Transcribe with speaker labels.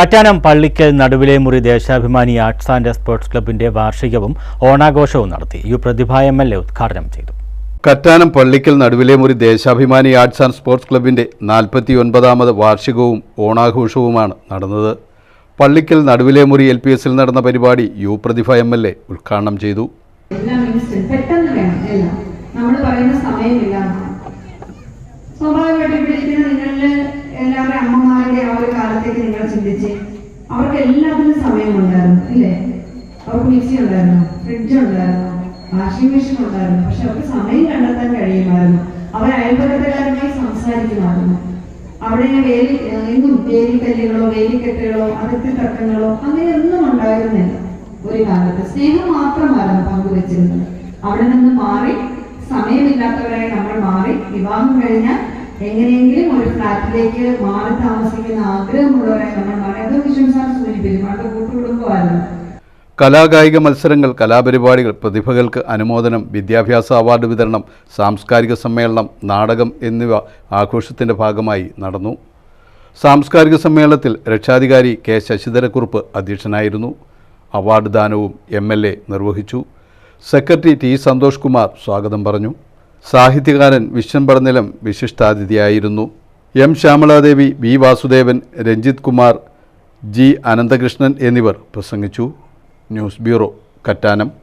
Speaker 1: കറ്റാനം പള്ളിക്കൽ നടുവിലെ മുറി Deshabhimani arts and sports ക്ലബിന്റെ വാർഷികവും ഓണാഘോഷവും നടത്തി. U Prathibha M L A ഉദ്ഘാടനം ചെയ്തു.
Speaker 2: കറ്റാനം പള്ളിക്കൽ നടുവിലെ മുറി ദേശാഭിമാനി ആർട്സ് ആൻഡ് സ്പോർട്സ് ക്ലബിന്റെ നാൽപ്പത്തി ഒൻപതാമത് വാർഷികവും ഓണാഘോഷവുമാണ് നടന്നത്. പള്ളിക്കൽ നടുവിലെ മുറി എൽ പി എസിൽ നടന്ന പരിപാടി U Prathibha M L A ഉദ്ഘാടനം ചെയ്തു.
Speaker 3: സ്വാഭാവികമായിട്ടും ഇവിടെ ഇരിക്കുന്ന നിങ്ങൾ ചിന്തിച്ച് അവർക്ക് എല്ലാത്തിനും സമയമുണ്ടായിരുന്നു ഇല്ലേ അവർക്ക് മിക്സി ഉണ്ടായിരുന്നു ഫ്രിഡ്ജ് ഉണ്ടായിരുന്നു വാഷിംഗ് മെഷീൻ ഉണ്ടായിരുന്നു പക്ഷെ അവർക്ക് സമയം കണ്ടെത്താൻ കഴിയുമായിരുന്നു. അവർ അയൽപക്കത്തുകാരുമായി സംസാരിക്കുമായിരുന്നു. അവിടെ വേലി എങ്ങും വേലിക്കല്ലുകളോ വേലിക്കെട്ടുകളോ അതിർത്തി തർക്കങ്ങളോ അങ്ങനെയൊന്നും ഉണ്ടായിരുന്നില്ല. ഒരു കാലത്ത് സ്നേഹം മാത്രമായിരുന്നു പങ്കുവെച്ചിരുന്നത്. അവിടെ നിന്ന് മാറി സമയമില്ലാത്തവരായി നമ്മൾ മാറി വിവാഹം കഴിഞ്ഞാൽ എങ്ങനെയെങ്കിലും ഒരു ഫ്ലാറ്റിലേക്ക് മാറി താമസിക്കുന്ന ആഗ്രഹമുള്ളവരെ നമ്മൾ മാറി അത് വിഷ്ണു സാർ സൂചിപ്പിക്കും അവിടെ കൂട്ടുകുടുംബമായിരുന്നു
Speaker 2: കലാകായിക മത്സരങ്ങൾ കലാപരിപാടികൾ പ്രതിഭകൾക്ക് അനുമോദനം വിദ്യാഭ്യാസ അവാർഡ് വിതരണം സാംസ്കാരിക സമ്മേളനം നാടകം എന്നിവ ആഘോഷത്തിന്റെ ഭാഗമായി നടന്നു. സാംസ്കാരിക സമ്മേളനത്തിൽ രക്ഷാധികാരി കെ. ശശിധരക്കുറുപ്പ് അധ്യക്ഷനായിരുന്നു. അവാർഡ് ദാനവും എ. നിർവഹിച്ചു. Secretary T. സന്തോഷ് കുമാർ സ്വാഗതം പറഞ്ഞു. സാഹിത്യകാരൻ Viswam Padanilam വിശിഷ്ടാതിഥിയായിരുന്നു. M Shyamaladevi V Vasudevan Ranjith Kumar G Ananthakrishnan എന്നിവർ പ്രസംഗിച്ചു. News bureau Kattanam.